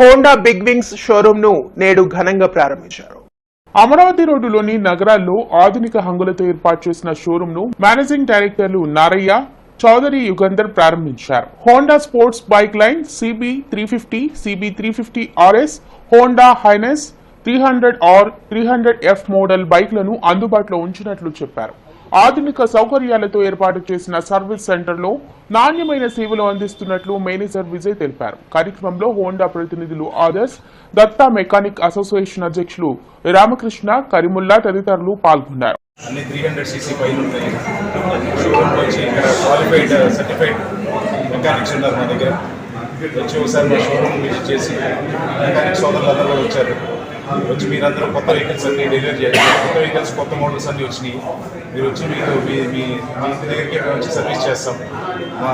Honda big wings షోరూమ్ను నేడు ఘనంగా ప్రారంభించారు. అమరావతి రోడ్డులోని నగరాల్లో ఆధునిక హంగులతో ఏర్పాటు చేసిన షోరూమ్ను మేనేజింగ్ డైరెక్టర్లు నారయ్య చౌదరి యుగంధర్ ప్రారంభించారు. Honda sports bike line CB three fifty CB three fifty RS Honda Highness three hundred R three hundred F model బైక్లను అందుబాటులో ఉంచినట్లు చెప్పారు. ఆధునిక సౌకర్యాలతో ఏర్పాటు చేసిన సర్వీస్ సెంటర్లో నాణ్యమైన సేవలు అందిస్తున్నట్లు మేనేజర్ విజయ్ తెలిపారు. కార్యక్రమంలో హోండా ప్రతినిధులు ఆదర్శ్ దత్తా మెకానిక్ అసోసియేషన్ అధ్యక్షులు రామకృష్ణ కరిముల్లా తదితరులు పాల్గొన్నారు. అన్ని త్రీ హండ్రెడ్ సీసీ పైన ఉంటాయి. షోరూమ్కి వచ్చి ఇక్కడ క్వాలిఫైడ్ సర్టిఫైడ్ మెకానిక్స్ ఉన్నారు మా దగ్గర. వచ్చి ఒకసారి మా షోరూమ్ విజిట్ చేసి మెకానిక్ సోదరులందరూ కూడా వచ్చారు. వచ్చి మీరందరూ కొత్త వెహికల్స్ అన్ని డెలివరీ చేయాలి. కొత్త వెహికల్స్ కొత్త మోడల్స్ అన్ని వచ్చినాయి. మీరు వచ్చి మీరు మీ మీ ఇంటి దగ్గరికి మేము వచ్చి సర్వీస్ చేస్తాం. మా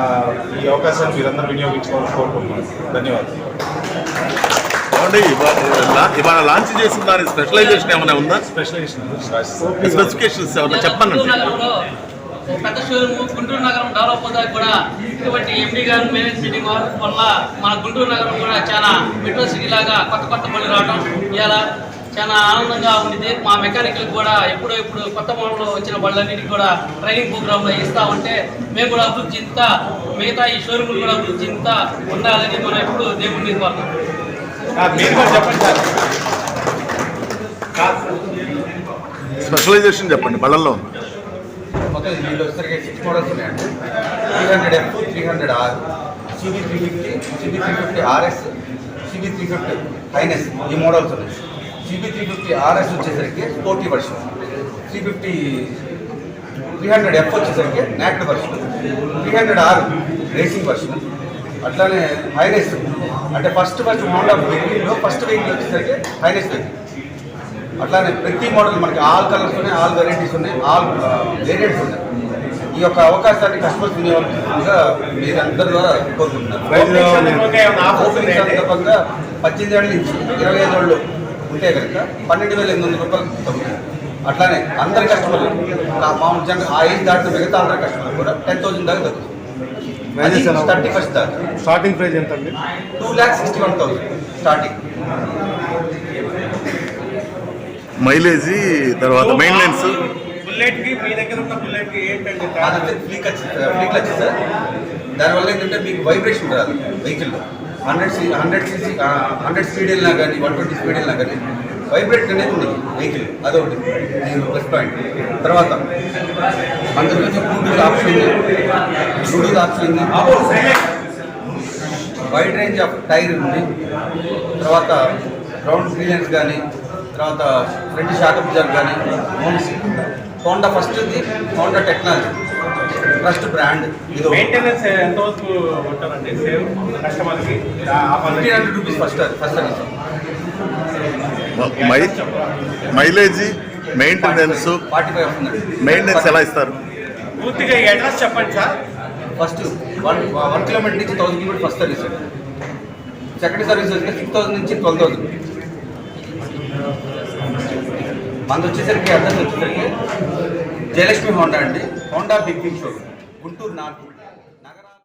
ఈ అవకాశాన్ని మీరందరూ వినియోగించుకోవాలని కోరుకుంటున్నాను ధన్యవాదాలు. ఇవాళ లాంచ్ చేసిన దాని స్పెషలైజేషన్ ఏమైనా ఉందా? స్పెషలైజేషన్ స్పెసిఫికేషన్స్ ఏమైనా పెద్ద షోరూమ్ గుంటూరు నగరం డెవలప్ అవుతాయి కూడా. ఇటువంటి ఎంపీ గారు మేనేజ్ మీటింగ్ వల్ల మన గుంటూరు నగరం కూడా చాలా మెట్రో సిటీ లాగా కొత్త కొత్త పనులు రావడం ఇలా చాలా ఆనందంగా ఉండేది మా మెకానికల్ కూడా ఎప్పుడో ఇప్పుడు కొత్త మోడల్లో వచ్చిన బళ్ళన్నిటికి కూడా ట్రైనింగ్ ప్రోగ్రాంలో ఇస్తా ఉంటే మేము కూడా అభివృద్ధి చెందుతా మిగతా ఈ షోరూమ్లు కూడా అభివృద్ధి చెందుతా ఉండాలని మనం ఎప్పుడు దేవుడి మీద కోరుతాం స్పెషలైజేషన్ చెప్పండి బళ్ళల్లో మొత్తం వీళ్ళు వచ్చేసరికి సిక్స్ మోడల్స్ ఉన్నాయండి. Three hundred F three hundred R CB three fifty CB three fifty RS CB three fifty Highness ఈ మోడల్స్ ఉన్నాయి. సిబి త్రీ ఫిఫ్టీ ఆర్ఎస్ వచ్చేసరికి sporty version three fifty three hundred F వచ్చేసరికి naked version three hundred R racing version అట్లానే Highness అంటే first first Honda వెహికల్లో first vehicle వచ్చేసరికి Highness vehicle అట్లానే ప్రతి మోడల్ మనకి ఆల్ కలర్స్ ఉన్నాయి ఆల్ వెరైటీస్ ఉన్నాయి ఆల్ వేరియంట్స్ ఉన్నాయి. ఈ యొక్క అవకాశాన్ని కస్టమర్స్ వినియోగంగా మీరు అందరి ద్వారా కోరుకుంటున్నారు. పద్దెనిమిది ఏళ్ళ నుంచి ఇరవై ఐదు ఏళ్ళు ఉంటే కనుక పన్నెండు వేల ఎనిమిది వందల రూపాయలు తగ్గుతుంది. అట్లానే అందరి కస్టమర్లు మామూలు జన ఆ ఏజ్ దాటిన మిగతా అందరి కస్టమర్లు కూడా టెన్ థౌసండ్ దాకా తగ్గుతుంది. థర్టీ ఫస్ట్ దాకా స్టార్టింగ్ ప్రైస్ ఎంత అండి two lakhs sixty one thousand starting mileage తర్వాత మెయింటెనెన్స్ బుల్లెట్కి మీ దగ్గర ఉన్న బుల్లెట్కి ఏంటంటే flee clutch flee clutch sir. దానివల్ల ఏంటంటే మీకు వైబ్రేషన్ రాదు వెహికల్లో hundred C hundred CC hundred speed వెళ్ళినా కానీ వన్ ట్వంటీ స్పీడ్ వెళ్ళినా కానీ వైబ్రేట్ అనేది ఉండదు వెహికల్ అదొకటి. ప్లస్ పాయింట్ తర్వాత అందులో నుంచి బ్లూటూత్ ఆప్షన్ ఉంది. బ్లూటూత్ ఆప్షన్ ఉంది. వైడ్ రేంజ్ ఆఫ్ టైర్ ఉంది. తర్వాత గ్రౌండ్ క్లియరెన్స్ కానీ తర్వాత ఫ్రంట్ షాక్ అబ్జర్వ్ కానీ హోండా ఫస్ట్ ఇది హోండా టెక్నాలజీ. ఫస్ట్ బ్రాండ్ ఇది. మెయింటెనెన్స్ ఎంత వరకు ఉంటుందండి సేవ్ కస్టమర్కి fifteen hundred rupees first first mileage maintenance forty five వస్తుంది. మెయింటెనెన్స్ ఎలా ఇస్తారు? పూర్తిగా ఈ అడ్రస్ చెప్పండి sir. First one one kilometre నుంచి thousand kilometre first service second service వచ్చి సిక్స్ థౌసండ్ నుంచి ట్వెల్వ్ థౌసండ్ మనది వచ్చేసరికి అర్థం వచ్చేసరికి జయలక్ష్మి హోండా అండి. Honda big big show Guntur north